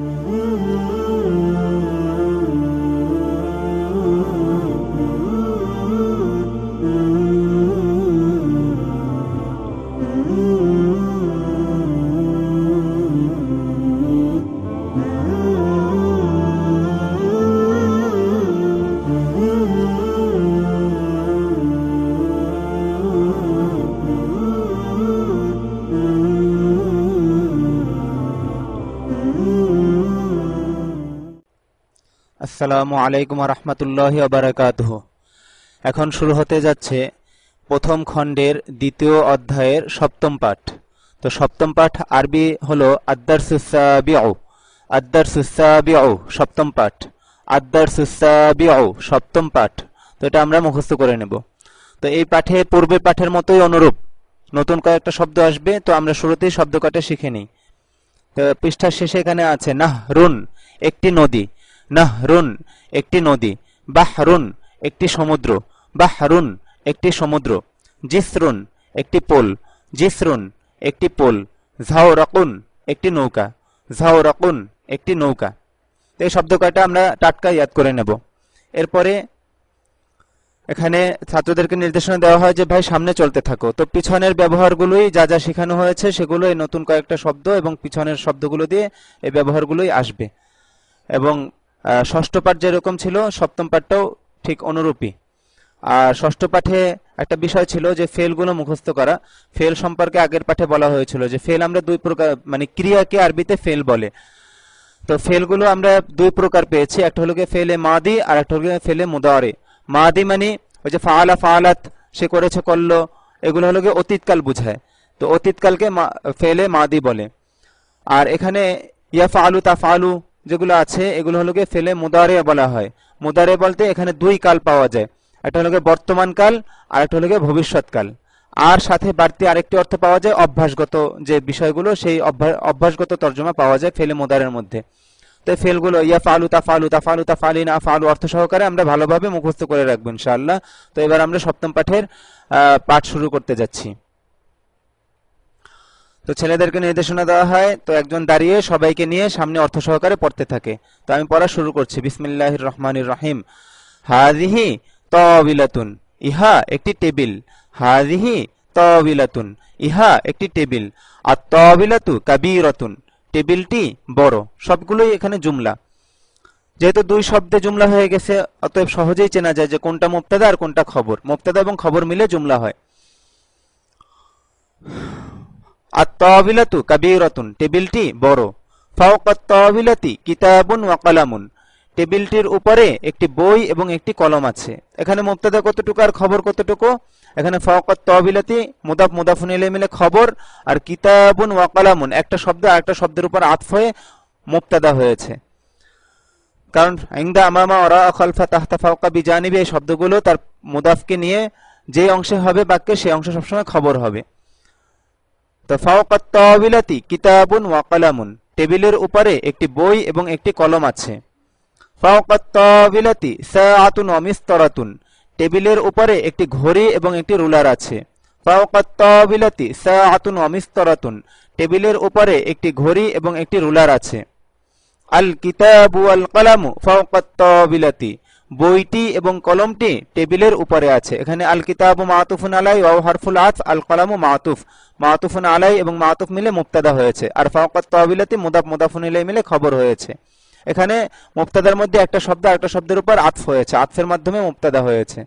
Mm-hmm. আসসালামু আলাইকুম রহমতুল্লাহ বারাকাতুহ। এখন শুরু হতে যাচ্ছে প্রথম খণ্ডের দ্বিতীয় অধ্যায়ের সপ্তম পাঠ। তো সপ্তম পাঠ আরবি হলো আদ্দার সুসাবিউ আদ্দার সুসাবিউ সপ্তম পাঠ। আদ্দার সুসাবিউ সপ্তম পাঠ। তো এটা আমরা মুখস্থ করে নেব। তো এই পাঠে পূর্বে পাঠের মতোই অনুরূপ। নতুন কয়েকটা শব্দ আসবে, তো আমরা শুরুতেই শব্দ কটা শিখে নিই। পৃষ্ঠার শেষে এখানে আছে নাহ রুন একটি নদী। নাহরুন, একটি নদী। বাহরুন, একটি সমুদ্র। বাহরুন, একটি সমুদ্র। জিসরুন, একটি পোল। জিসরুন, একটি পোল। ঝাওরাকুন, একটি নৌকা। ঝাওরাকুন, একটি নৌকা। এই শব্দ কয়টা আমরা টাটকা ইয়াদ করে নেব। এরপরে এখানে ছাত্রদেরকে নির্দেশনা দেওয়া হয় যে, ভাই, সামনে চলতে থাকো। তো পিছনের ব্যবহারগুলোই যা যা শেখানো হয়েছে সেগুলো এই নতুন কয়েকটা শব্দ এবং পিছনের শব্দগুলো দিয়ে এই ব্যবহারগুলোই আসবে। এবং ষষ্ঠ পাঠ যেরকম ছিল, সপ্তম পাঠটাও ঠিক অনুরূপী আর ষষ্ঠ পাঠে একটা বিষয় ছিল যে ফেলগুলো মুখস্থ করা। ফেল সম্পর্কে আগের পাঠে বলা হয়েছিল যে ফেল আমরা দুই প্রকার মানে ক্রিয়াকে আরবিতে ফেল বলে। তো ফেলগুলো আমরা দুই প্রকার পেয়েছি, একটা হলো ফেলে মাদি আর একটা হলো ফেলে মুদারে। মাদি মানে ওই যে ফাআলা ফাআলাত, সে করেছে করল, এগুলো হলো গিয়ে অতীতকাল বুঝায়। তো অতীতকালকে ফেলে মাদি বলে। আর এখানে ইয়া ফালু তা ফালু যেগুলো আছে, এগুলো হলো গিয়ে ফেলে মুদারে বলা হয়। মুদারে বলতে এখানে দুই কাল পাওয়া যায়। একটা হলো গিয়ে বর্তমান কাল, আর একটা হলো গিয়ে ভবিষ্যৎকাল আর সাথে বাড়তি আরেকটি অর্থ পাওয়া যায় অভ্যাসগত যে বিষয়গুলো, সেই অভ্যা- অভ্যাসগত তর্জমা পাওয়া যায় ফেলে মুদারের মধ্যে। তো ফেলগুলো, ইয়া ফালু তা ফালু তা ফালু তা ফালি না ফালু অর্থ সহকারে আমরা ভালোভাবে মুখস্থ করে রাখব ইনশাআল্লাহ। তো এবার আমরা সপ্তম পাঠের পাঠ শুরু করতে যাচ্ছি। তো ছেলেদেরকে নির্দেশনা দেওয়া হয়, তো একজন দাঁড়িয়ে সবাইকে নিয়ে সামনে অর্থ সহকারে পড়তে থাকে। তো আমি পড়া শুরু করছি। বিসমিল্লাহ রহমানির রহিম। হাজিহি তবিলাতুন ইহা একটি টেবিল। হাজিহি তবিলাতুন ইহা একটি টেবিল। আর তবিলাতু কাবিরতুন। টেবিলটি বড়। সবগুলোই এখানে জুমলা। যেহেতু দুই শব্দে জুমলা হয়ে গেছে, অতএব সহজেই চেনা যায় যে কোনটা মুক্তাদা আর কোনটা খবর। মুক্তাদা এবং খবর মিলে জুমলা হয়। আত্তাবিলাতু কাবীরাতুন টেবিলটি বড়। ফাওকাত তাবিলাতি কিতাবুন ওয়া কলামুন টেবিলটির উপরে একটি বই এবং একটি কলম আছে। এখানে মুক্তাদা কতটুকু আর খবর কতটুকু? এখানে ফাওকাত তাবিলাতি মুদাফ মুদাফুন ইলাইহি মিলে খবর আর কিতাবুন ওয়া কলামুন একটা শব্দ আরেকটা শব্দের উপর আতফ হয়ে মুক্তাদা হয়েছে। কারণ ইংদা আমামা ওরা খলফা তাহতা ফাওকা বিজানিবি এই শব্দগুলো তার মুদাফকে নিয়ে যে অংশে হবে বাক্যে সেই অংশ সবসময় খবর হবে। তো ফাওকাত তাবিলাতি কিতাবুন ওয়া কলামুন। টেবিলের উপরে একটি বই এবং একটি কলম আছে। ফাওকাত তাবিলাতি সাআতুন ওয়া মিসতারাতুন। টেবিলের উপরে একটি ঘড়ি এবং একটি রুলার আছে। ফাওকাত তাবিলাতি সাআতুন ওয়া মিসতারাতুন। টেবিলের উপরে একটি ঘড়ি এবং একটি রুলার আছে। আল কিতাবু আল কলামু ফাওকাত তাবিলাতি বইটি এবং কলমটি টেবিলের উপরে আছে। এখানে আল কিতাবু মাতুফুন আলাই ও হারফুল আতফ আল কলামু মাতুফ। মাতুফুন আলাই এবং মাতুফ মিলে মুক্তাদা হয়েছে। আর ফাওকাত তাবিলাতি মুদাফ মুদাফুন ইলাই মিলে খবর হয়েছে। এখানে মুক্তাদার মধ্যে একটা শব্দ আরেকটা শব্দের উপর আতফ হয়েছে। আতফের মাধ্যমে মুক্তাদা হয়েছে।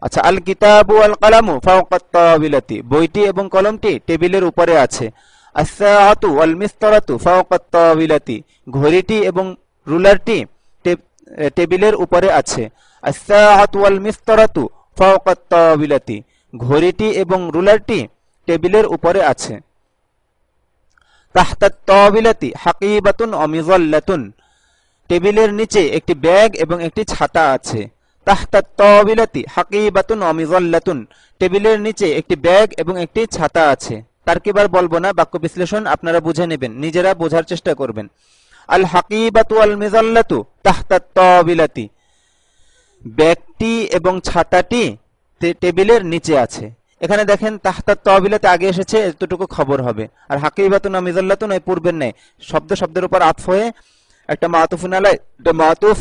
আচ্ছা আল কিতাবু আল কলামু ফাওকাত তাবিলাতি বইটি এবং কলমটি টেবিলের উপরে আছে। আস-সাআতু ওয়াল মিসতারাতু ফাওকাত তাবিলাতি ঘড়িটি এবং রুলারটি টেবিলের উপরে আছে। ঘড়িটি এবং রুলারটি টেবিলের উপরে আছে। তাহতাত তাবিলাতি হাকিবাতুন ওয়া মিযাল্লাতুন টেবিলের নিচে একটি ব্যাগ এবং একটি ছাতা আছে। তাহতাত তাবিলাতি হাকিবাতুন ওয়া মিযাল্লাতুন টেবিলের নিচে একটি ব্যাগ এবং একটি ছাতা আছে। তার কিবার বলব না, বাক্য বিশ্লেষণ আপনারা বুঝে নেবেন, নিজেরা বোঝার চেষ্টা করবেন। আল হাকিবাতু আল মিযাল্লাতু তাহতাত তাবিলাতি। ব্যাগটি এবং ছাতাটি টেবিলের নিচে আছে। এখানে দেখেন তাহতার তহবিলাতে আগে এসেছে, এতটুকু খবর হবে। আর হাকিবাতুন আমিজাল্লাতুন এই পূর্বের নেই শব্দ শব্দের উপর আতফ হয়ে একটা মাতুফুন আলাই একটা মাতুফ,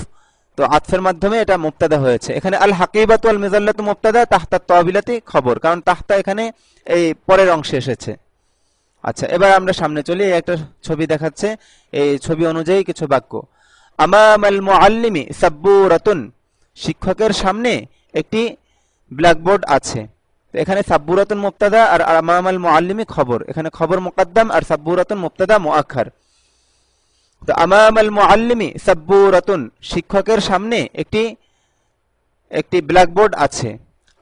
তো আতফের মাধ্যমে এটা মুক্তাদা হয়েছে। এখানে আল হাকিবাতু আল মিজাল্লাতু মুক্তাদা তাহতার তহবিলাতে খবর। কারণ তাহতা এখানে এই পরের অংশে এসেছে। আচ্ছা এবার আমরা সামনে চলি, একটা ছবি দেখাচ্ছে। এই ছবি অনুযায়ী কিছু বাক্য। আমামাল মুআল্লিমি সাব্বুরাতুন শিক্ষকের সামনে একটি ব্ল্যাকবোর্ড আছে। তো এখানে সাব্বুরাতুন মুক্তাদা আর আমামাল মুআল্লিমি খবর। এখানে খবর মুকদ্দাম আর সাব্বুরাতুন মুক্তাদা মুআক্ষার তো আমামাল মুআল্লিমি সাব্বুরাতুন, শিক্ষকের সামনে একটি একটি ব্ল্যাকবোর্ড আছে।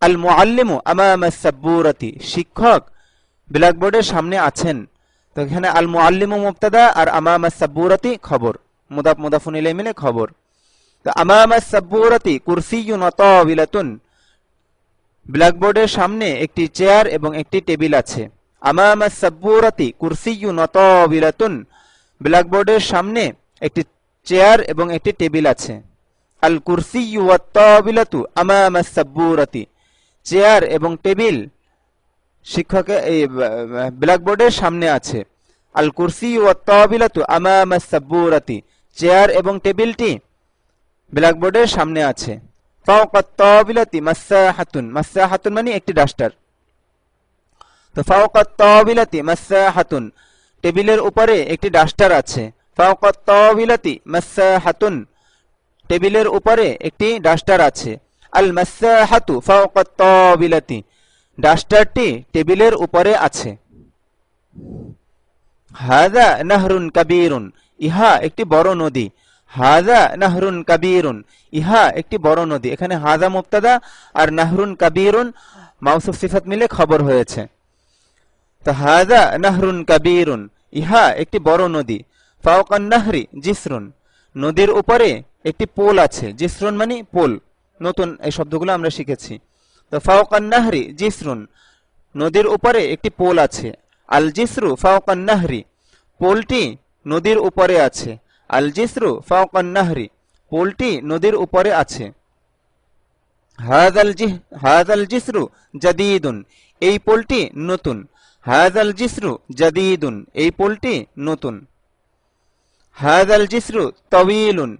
আল মুআল্লিমু আমামা সাব্বুরাতি শিক্ষক ব্ল্যাকবোর্ডের সামনে আছেন। তো এখানে আল মুআল্লিমু মুবতাদা আর আমামা সাব্বুরাতি খবর। মুদাফ মুদাফুন ইলাই মিলে খবর। তো আমামা সাব্বুরাতি কুরসিয়ুন তাওবিলাতুন ব্ল্যাকবোর্ডের সামনে একটি চেয়ার এবং একটি টেবিল আছে। আমামা সাব্বুরাতি কুরসিয়ুন তাওবিলাতুন ব্ল্যাকবোর্ডের সামনে একটি চেয়ার এবং একটি টেবিল আছে। আল কুরসিয়ু ওয়াত তাওবিলাতু আমামা সাব্বুরাতি। চেয়ার এবং টেবিল শিক্ষকের এই ব্ল্যাকবোর্ডের সামনে আছে। আল কুরসি ও তবিলাতু আমামা সাব্বুরাতি। চেয়ার এবং টেবিলটি ব্ল্যাকবোর্ডের সামনে আছে। ফাওকাত তবিলাতি মাসাহাতুন। মাসাহাতুন মানে একটি ডাস্টার তো ফাওকাত তবিলাতি মাসাহাতুন। টেবিলের উপরে একটি ডাস্টার আছে। ফাওকাত তবিলাতি মাসাহাতুন। টেবিলের উপরে একটি ডাস্টার আছে। আল মাসাহাতু ফাওকাত তবিলাতি ডাস্টারটি টেবিলের উপরে আছে। হাদা নাহরুন কাবীরুন, ইহা একটি বড় নদী। হাদা নাহরুন কাবীরুন, ইহা একটি বড় নদী। এখানে হাদা মুক্তাদা আর নাহরুন কাবীরুন মাউসুফ সিফাত মিলে খবর হয়েছে। তো হাদা নাহরুন কাবীরুন, ইহা একটি বড় নদী। ফাওকান নাহরি জিসরুন, নদীর উপরে একটি পোল আছে। জিসরুন মানে পোল। নতুন এই শব্দগুলো আমরা শিখেছি। তো ফাওকান নাহরি, জিসরুন। নদীর উপরে একটি পোল আছে। আল জিসরু ফাওকান নাহরি। পোলটি নদীর উপরে আছে। আল জিসরু ফাওকান নাহরি। পোলটি নদীর উপরে আছে। হাদাল জিসরু জাদিদুন। এই পোলটি নতুন। হাদাল জিসরু জাদিদুন। এই পোলটি নতুন। হাদাল জিসরু তবিলুন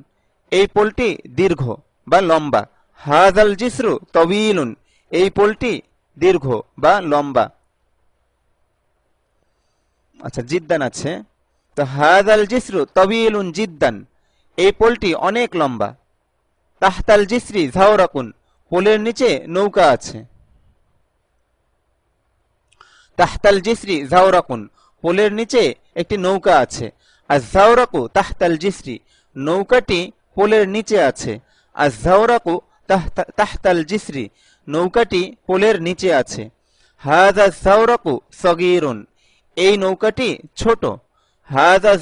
এই পোলটি দীর্ঘ বা লম্বা। হাদাল জিসরু তবিলুন এই পোলটি দীর্ঘ বা লম্বা। আচ্ছা জিদ্দান আছে। তো হাদাল জিসরু তবিলুন জিদ্দান। এই পোলটি অনেক লম্বা। তাহতাল জিসরি ঝাওরাকুন। পোলের নিচে নৌকা আছে। তাহতাল জিসরি ঝাওরাকুন। পোলের নিচে একটি নৌকা আছে। আর ঝাওরাকু তাহতাল জিসরি। নৌকাটি পোলের নিচে আছে। আর ঝাওরাকু তাহতাল জিসরি। নৌকাটি পোলের নিচে আছে। হাজা সগিরুন। এই নৌকাটি ছোট। হাজা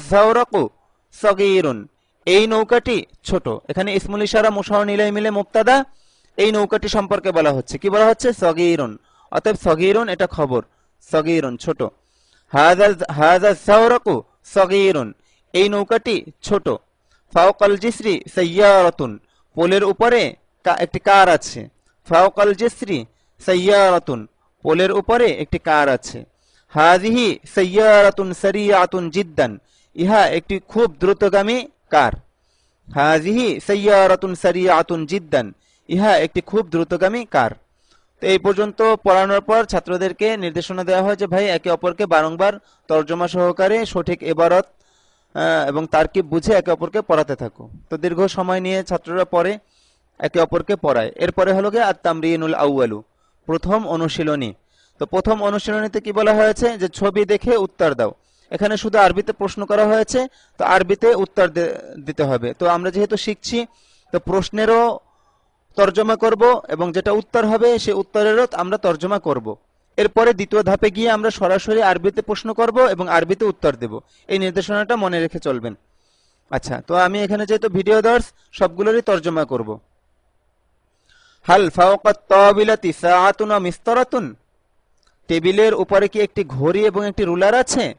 সগিরুন। এই নৌকাটি ছোট। এখানে ইসমুল ইশারা নিলাই মিলে মুক্তাদা এই নৌকাটি সম্পর্কে বলা হচ্ছে। কি বলা হচ্ছে? সগিরুন। অতএব সগিরুন এটা খবর। সগিরুন ছোট। হাজা জাউরাকু সগিরুন। এই নৌকাটি ছোট। ফাওকাল জিসরি সৈয়ারতুন পোলের উপরে একটি কার আছে। ফাওকাল জেসরি সৈয়ারাতুন পোলের উপরে একটি কার আছে। হাজিহি সৈয়ারাতুন সরিয়াতুন জিদ্দান, ইহা একটি খুব দ্রুতগামী কার। হাজিহি সৈয়ারাতুন সরিয়াতুন জিদ্দান, ইহা একটি খুব দ্রুতগামী কার। তো এই পর্যন্ত পড়ানোর পর ছাত্রদেরকে নির্দেশনা দেওয়া হয় যে, ভাই, একে অপরকে বারংবার তর্জমা সহকারে সঠিক এবারত এবং তারকিব বুঝে একে অপরকে পড়াতে থাকো। তো দীর্ঘ সময় নিয়ে ছাত্ররা পড়ে। একে অপরকে পড়ায়। এরপরে হলো গিয়ে আত্মামরিনুল আউয়ালু, প্রথম অনুশীলনী। তো প্রথম অনুশীলনীতে কি বলা হয়েছে? যে ছবি দেখে উত্তর দাও। এখানে শুধু আরবিতে প্রশ্ন করা হয়েছে, তো আরবিতে উত্তর দিতে হবে। তো আমরা যেহেতু শিখছি, তো প্রশ্নেরও তর্জমা করব এবং যেটা উত্তর হবে, সে উত্তরেরও আমরা তর্জমা করব। এরপরে দ্বিতীয় ধাপে গিয়ে আমরা সরাসরি আরবিতে প্রশ্ন করব এবং আরবিতে উত্তর দেব। এই নির্দেশনাটা মনে রেখে চলবেন। আচ্ছা তো আমি এখানে যেহেতু ভিডিও দর্শ, সবগুলোরই তর্জমা করব। হাল ফাওকাত টেবিলের উপরে কি একটি ঘড়ি এবং একটি রুলার আছে?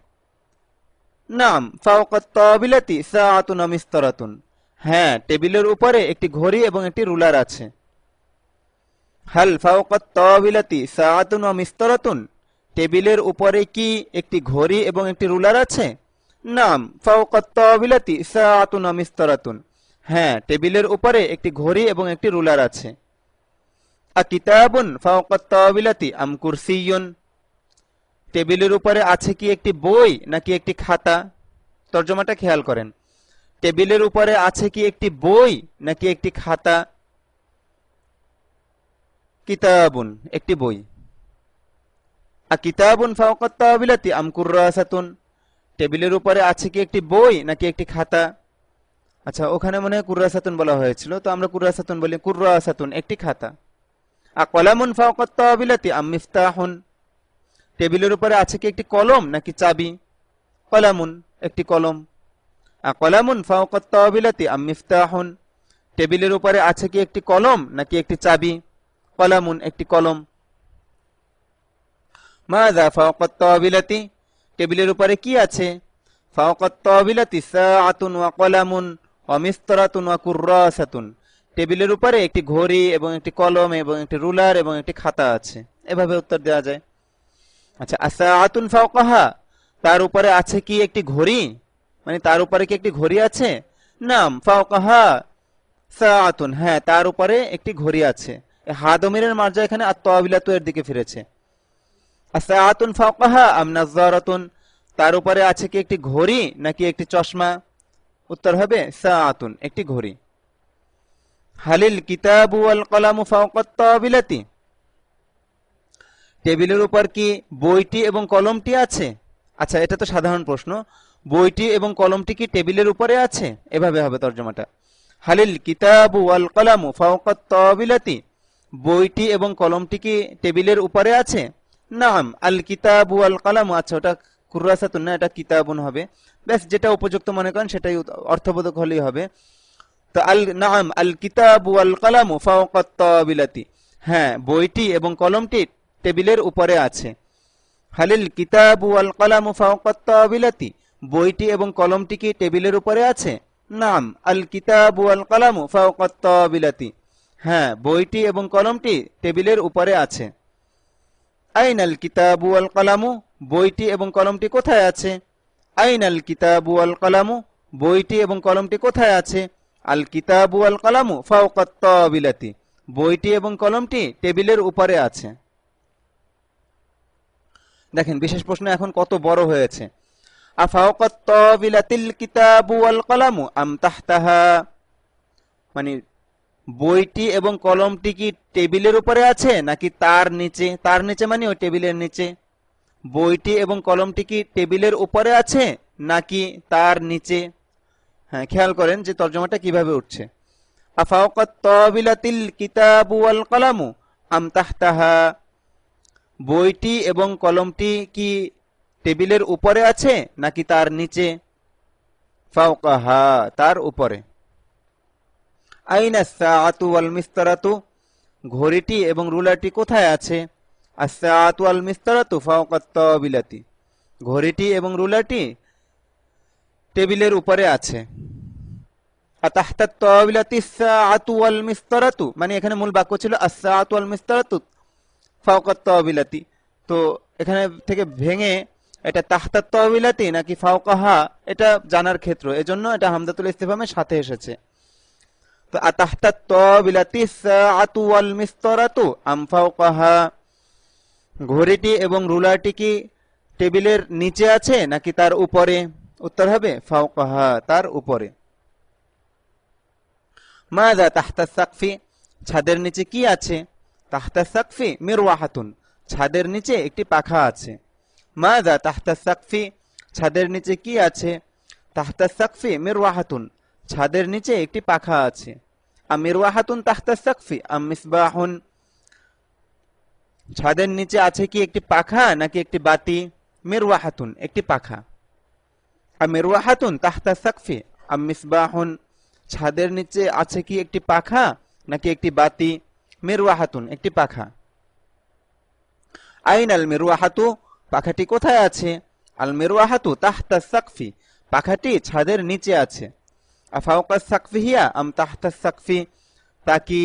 নাম, ফাওকাত মিস্তরাতুন। হ্যাঁ টেবিলের উপরে একটি ঘড়ি এবং একটি রুলার আছে। হাল ফাওকাত ওয়া মিস্তরাতুন? টেবিলের উপরে কি একটি ঘড়ি এবং একটি রুলার আছে? নাম, ফাওকাত ওয়া মিস্তরাতুন। হ্যাঁ টেবিলের উপরে একটি ঘড়ি এবং একটি রুলার আছে। আ কিতাবুন ফাওকাত তাবিলাতি আম কুরসিয়ুন। টেবিলের উপরে আছে কি একটি বই নাকি একটি খাতা? তর্জমাটা খেয়াল করেন। টেবিলের উপরে আছে কি একটি বই নাকি একটি খাতা? কিতাবুন, একটি বই। আ কিতাবুন ফাওকাত তাবিলাতি আম কুররাসাতুন। টেবিলের উপরে আছে কি একটি বই নাকি একটি খাতা? আচ্ছা ওখানে মনে হয় কুররাসাতুন বলা হয়েছিল, তো আমরা কুররাসাতুন বলি কুররাসাতুন, একটি খাতা। আ কলামুন ফাওকাত তাবিলাতি আম মিফতাহুন। টেবিলের উপরে আছে কি একটি কলম নাকি চাবি? কলামুন, একটি কলম। আ কলামুন ফাওকাত তাবিলাতি আম মিফতাহুন। টেবিলের উপরে আছে কি একটি কলম নাকি একটি চাবি? কলামুন, একটি কলম। মাযা ফাওকাত তাবিলাতি টেবিলের উপরে কি আছে? ফাওকাত তাবিলাতি সাআতুন ওয়া কলামুন, ওয়া মিসতারাতুন ওয়া কুররাসাতুন। টেবিলের উপরে একটি ঘড়ি এবং একটি কলম এবং একটি রুলার এবং একটি খাতা আছে। এভাবে উত্তর দেওয়া যায়। আচ্ছা আসাআতুন ফাওকাহা, তার উপরে আছে কি একটি ঘড়ি? মানে তার উপরে কি একটি ঘড়ি আছে? নাম, ফাওকাহা সাআতুন। হ্যাঁ তার উপরে একটি ঘড়ি আছে। হাদমিরের মার্জা এখানে আত্মাবিলাতু এর দিকে ফিরেছে। আসাআতুন ফাওকাহা আম তার উপরে আছে কি একটি ঘড়ি নাকি একটি চশমা? উত্তর হবে সাআতুন, একটি ঘড়ি। হালিল কিতাবু ওয়াল কলামু ফাওকাত তাবিলাতি? টেবিলের উপর কি বইটি এবং কলমটি আছে? আচ্ছা এটা তো সাধারণ প্রশ্ন। বইটি এবং কলমটি কি টেবিলের উপরে আছে? এভাবে হবে তর্জমাটা। হালিল কিতাবু ওয়াল কলামু তাবিলাতি? বইটি এবং কলমটি কি টেবিলের উপরে আছে? নাম, আল কিতাবু আল কালামু। আচ্ছা ওটা কুরাসাতুন না, এটা কিতাবুন হবে। ব্যাস, যেটা উপযুক্ত মনে করেন, সেটাই অর্থবোধক হলেই হবে। আল, নাম আল আল হ্যাঁ বইটি এবং কলমটি টেবিলের উপরে আছে। হালিল কিতাবু আল কালামু ফাওকাত তাবিলাতি? বইটি এবং কলমটি কি টেবিলের উপরে আছে? নাম আল কিতাবু আল কালামু ফাওকাত হ্যাঁ বইটি এবং কলমটি টেবিলের উপরে আছে। আইনাল কিতাবু আল কালামু বইটি এবং কলমটি কোথায় আছে? আইনাল কিতাবু আল কালামু বইটি এবং কলমটি কোথায় আছে? আল কিতাবু আল কালামু ফাওকাত বইটি এবং কলমটি টেবিলের উপরে আছে। দেখেন, বিশেষ প্রশ্ন এখন কত বড় হয়েছে। কালামু আম মানে বইটি এবং কলমটি কি টেবিলের উপরে আছে, নাকি তার নিচে? তার নিচে মানে ওই টেবিলের নিচে। বইটি এবং কলমটি কি টেবিলের উপরে আছে, নাকি তার নিচে? হ্যাঁ খেয়াল করেন যে তর্জমাটা কীভাবে উঠছে। বইটি এবং কলমটি কি টেবিলের উপরে আছে নাকি তার নিচে? তার উপরে। ওয়াল মিস্তারাতু? ঘড়িটি এবং রুলারটি কোথায় আছে? আসাআতু ওয়াল মিস্তারাতু ফাওকাত ঘড়িটি এবং রুলারটি টেবিলের উপরে আছে। মানে এখানে মূল বাক্য ছিল তাবিলাতি তো এখানে থেকে ভেঙে এটা তাহতা তাবিলাতি নাকি ফাওকাহা, এটা জানার ক্ষেত্র। এজন্য এটা হামদাতুল ইস্তিফামের সাথে এসেছে। তো আতাহতা তাবিলাতি সাআতু ওয়াল মিসতারাতু আম ফাওকাহা। ঘড়িটি এবং রুলারটি কি টেবিলের নিচে আছে নাকি তার উপরে? উত্তর হবে ফাওকাহা, তার উপরে। মাযা তাহতা সাকফি, ছাদের নিচে কি আছে? তাহতা সাকফি মিরওয়াহাতুন, ছাদের নিচে একটি পাখা আছে। মাযা তাহতা সাকফি, ছাদের নিচে কি আছে? তাহতা সাকফি মিরওয়াহাতুন, ছাদের নিচে একটি পাখা আছে। আমির ওয়াহাতুন তাহতা সাকফি আম ছাদের নিচে আছে কি একটি পাখা নাকি একটি বাতি? মিরওয়াহাতুন, একটি পাখা। আমির ওয়াহাতুন তাহতা সাকফি, আম মিসবাহুন, ছাদের নিচে আছে কি একটি পাখা নাকি একটি বাতি? মিরওয়াহাতুন একটি পাখা। আইন আল মিরওয়াহাতু পাখাটি কোথায় আছে? আল মিরওয়াহাতু তাহতা সাকফি, পাখাটি ছাদের নিচে আছে। আফাউকা সাকফি হিয়া, আম তাহতা সাকফি, তা কি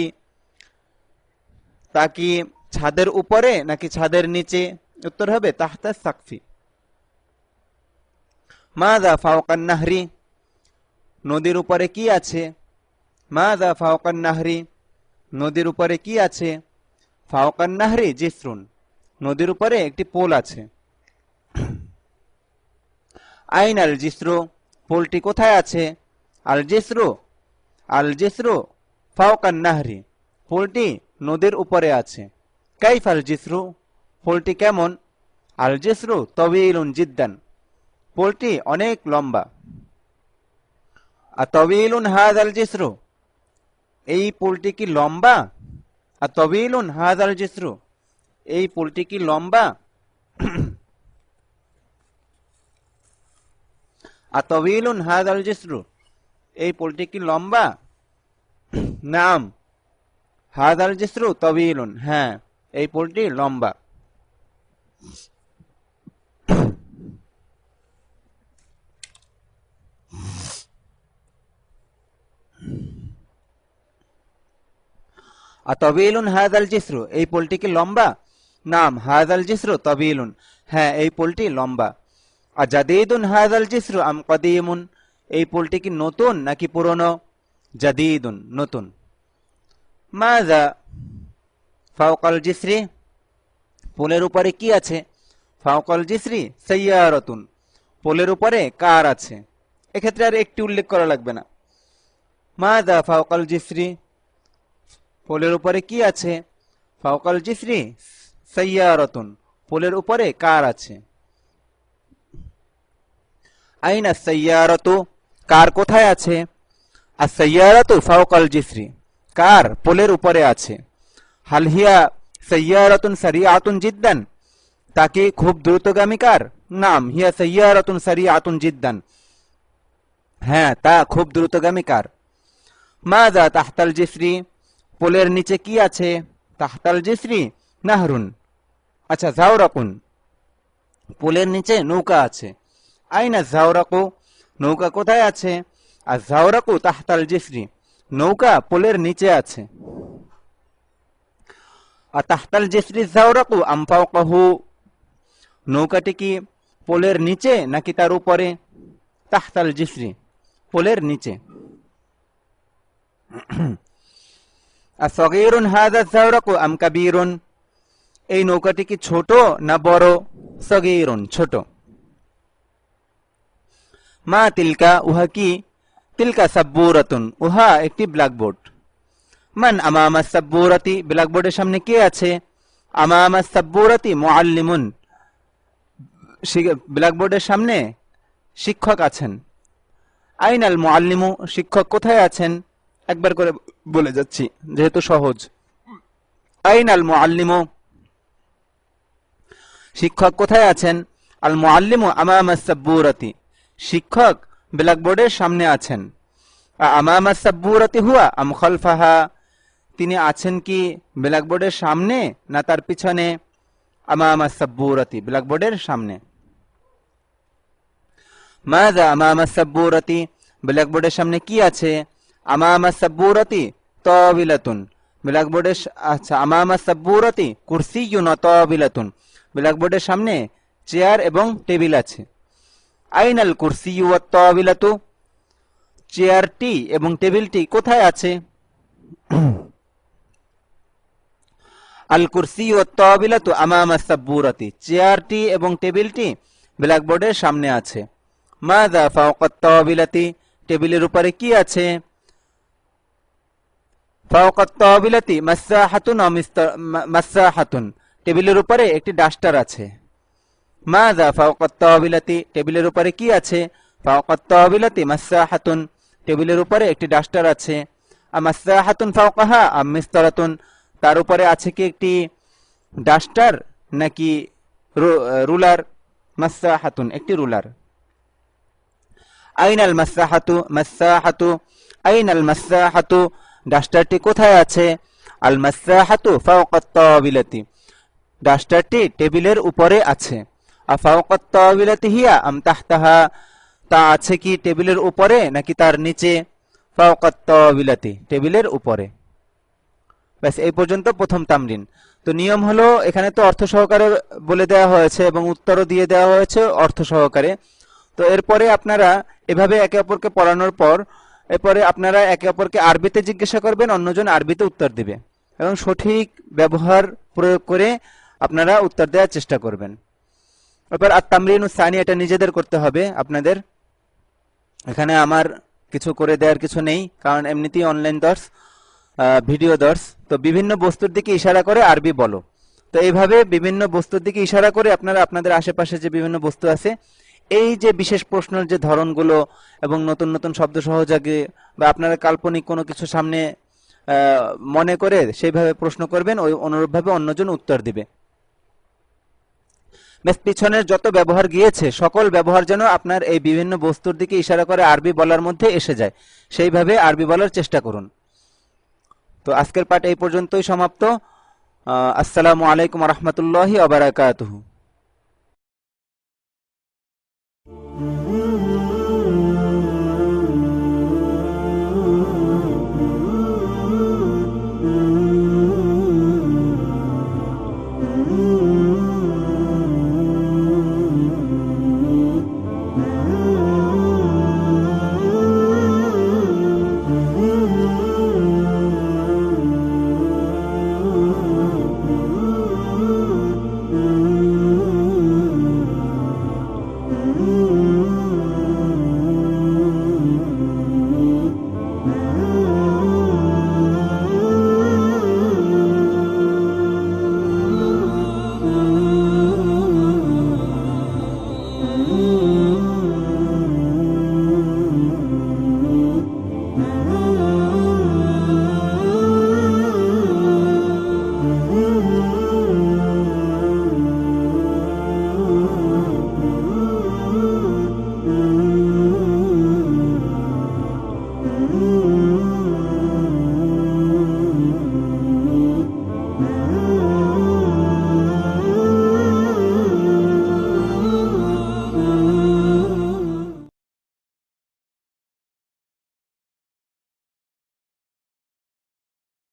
তা কি ছাদের উপরে নাকি ছাদের নিচে? উত্তর হবে তাহতা সাকফি। মাদা ফাওকান নাহরি? নদীর উপরে কি আছে? মাদা ফাওকান নাহরি? নদীর উপরে কি আছে? ফাওকান নাহরি, জিসরুন। নদীর উপরে একটি পোল আছে। আইন আল জিসরু, পোলটি কোথায় আছে? আল জিসরু। আল জিসরু ফাওকান নাহরি। পোলটি নদীর উপরে আছে। কাইফ আল জিসরু, পোলটি কেমন? আল জিসরু তবিলুন জিদ্দান। পোলটি অনেক লম্বা। আর তবিলুন হাদ আল জিসরু। এই পোলটি কি লম্বা? আর তবিলুন হাদ আল জিসরু। এই পোলটি কি লম্বা? আর তবিলুন হাদ আল জিসরু। এই পোলটি কি লম্বা? নাম। হাদ আল জিসরু, তবিলুন। হ্যাঁ এই পোলটি লম্বা। আর তবিলুন আল জিসরু, এই পোলটি কি লম্বা? নাম হাদ আল জিসরু, তবিলুন। হ্যাঁ এই পোলটি লম্বা। আর জাদিদুন হাদ আল জিসরু আম কদিমুন, এই পোলটি কি নতুন নাকি পুরনো? জাদিদুন, নতুন। মাজা ফাওকাল জিসরি? পোলের উপরে কি আছে? ফাওকাল জিসরি সৈয়ারতুন পোলের উপরে কার আছে? এক্ষেত্রে আর একটি উল্লেখ করা লাগবে না। মাজা ফাওকাল জিসরি? পোলের উপরে কি আছে? ফাওকাল জিসরি সৈয়ারতুন পোলের উপরে কার আছে? আইনা সৈয়ারতু কার কোথায় আছে? আর সৈয়ারতু ফাওকাল জিসরি, কার পোলের উপরে আছে? হালহিয়া সৈয়ারতুন সারিয়াতুন জিদ্দান? তাকে খুব দ্রুতগামী কার? নাম, হিয়া সৈয়ারতুন সারিয়াতুন জিদ্দান। হ্যাঁ তা খুব দ্রুতগামী কার। মাজা তাহতাল জিসরি পোলের নিচে কি আছে? তাহতাল জিসরি, নাহরুন। আচ্ছা জাওরাকুন। পোলের নিচে নৌকা আছে। আইনা জাওরাকু? নৌকা কোথায় আছে? আর জাওরাকু তাহতাল জিসরি। নৌকা পোলের নিচে আছে। আর তাহতাল জিসরি জাওরাকু আমফাওকাহু নৌকাটি কি পোলের নিচে নাকি তার উপরে? তাহতাল জিসরি, পোলের নিচে। আর সগীরুন হাদা জাওরাকু আম কাবীরুন এই নৌকাটি কি ছোট না বড় সগীরুন ছোট মা তিলকা উহা কি তিলকা সাব্বুরাতুন উহা একটি ব্ল্যাকবোর্ড মান আমামা সাব্বুরাতি ব্ল্যাকবোর্ডের সামনে কে আছে? আমামা সাব্বুরাতি মুআল্লিমুন ব্ল্যাকবোর্ডের সামনে শিক্ষক আছেন। আইনাল মুআল্লিমু, শিক্ষক কোথায় আছেন? একবার করে বলে যাচ্ছি, যেহেতু সহজ। আইনাল মুআল্লিমু, শিক্ষক কোথায় আছেন? আল মুআল্লিমু আমামা সাব্বুরাতি, শিক্ষক ব্ল্যাকবোর্ডের সামনে আছেন। আমামা সাব্বুরাতি হুয়া আম খলফাহা, তিনি আছেন কি ব্ল্যাকবোর্ডের সামনে না তার পিছনে? আমামা সাব্বুরাতি, ব্ল্যাকবোর্ডের সামনে। মাযা আমামা সাব্বুরাতি, ব্ল্যাকবোর্ডের সামনে কি আছে? আমামা সাব্বুরাতি তাবিলাতুন। ব্ল্যাকবোর্ডের আচ্ছা আমামা সাব্বুরাতি কুরসিয়ুন তাবিলাতুন। ব্ল্যাকবোর্ডের সামনে চেয়ার এবং টেবিল আছে। আইনাল কুরসি তাবিলাতু? চেয়ারটি এবং টেবিলটি কোথায় আছে? আল কুরসি ও তাবিলাতু আমামা সাব্বুরাতি। চেয়ারটি এবং টেবিলটি ব্ল্যাকবোর্ডের সামনে আছে। মাযা ফাওকাত তাবিলাতি? টেবিলের উপরে কি আছে? মাসাহাতুন টেবিলের উপরে একটি ডাস্টার আছে। তাবিলাতি টেবিলের উপরে কি আছে? টেবিলের উপরে একটি ডাস্টার আছে। তার উপরে আছে কি একটি ডাস্টার নাকি রুলার? মাসাহাতুন, একটি রুলার। আইনাল মাসাহাতু? মাসাহাতু। আইনাল মাসাহাতু? ডাস্টারটি কোথায় আছে? আল মাসাহাতু ফাওকাত তাবিলাতি ডাস্টারটি টেবিলের উপরে আছে। আফাওকাত তাবিলাতি হিয়া আম তাহতাহা? তা আছে কি টেবিলের উপরে নাকি তার নিচে? ফাওকাত তাবিলাতি টেবিলের উপরে। ব্যাস, এই পর্যন্ত প্রথম তামরিন। তো নিয়ম হলো, এখানে তো অর্থ সহকারে বলে দেওয়া হয়েছে এবং উত্তরও দিয়ে দেওয়া হয়েছে অর্থ সহকারে। তো এরপরে আপনারা এভাবে একে অপরকে পড়ানোর পর এরপরে আপনারা একে অপরকে আরবিতে জিজ্ঞাসা করবেন, অন্যজন আরবিতে উত্তর দিবে। এবং সঠিক ব্যবহার প্রয়োগ করে আপনারা উত্তর দেওয়ার চেষ্টা করবেন। এরপর আর তামরিন সানি, এটা নিজেদের করতে হবে আপনাদের। এখানে আমার কিছু করে দেওয়ার কিছু নেই, কারণ এমনিতেই অনলাইন দর্শ ভিডিও দর্শ। তো বিভিন্ন বস্তুর দিকে ইশারা করে আরবি বলো। তো এইভাবে বিভিন্ন বস্তুর দিকে ইশারা করে আপনারা, আপনাদের আশেপাশে যে বিভিন্ন বস্তু আছে এই যে বিশেষ প্রশ্নের যে ধরনগুলো এবং নতুন নতুন শব্দ সহযোগে বা আপনারা কাল্পনিক কোনো কিছু সামনে মনে করে সেইভাবে প্রশ্ন করবেন, ওই অনুরূপভাবে অন্যজন উত্তর দিবে। ব্যাস পিছনের যত ব্যবহার গিয়েছে, সকল ব্যবহার যেন আপনার এই বিভিন্ন বস্তুর দিকে ইশারা করে আরবি বলার মধ্যে এসে যায়। সেইভাবে আরবি বলার চেষ্টা করুন। তো আজকের পাঠ এই পর্যন্তই সমাপ্ত। আসসালামু আলাইকুম রহমতুল্লাহি আবরাকাতুহু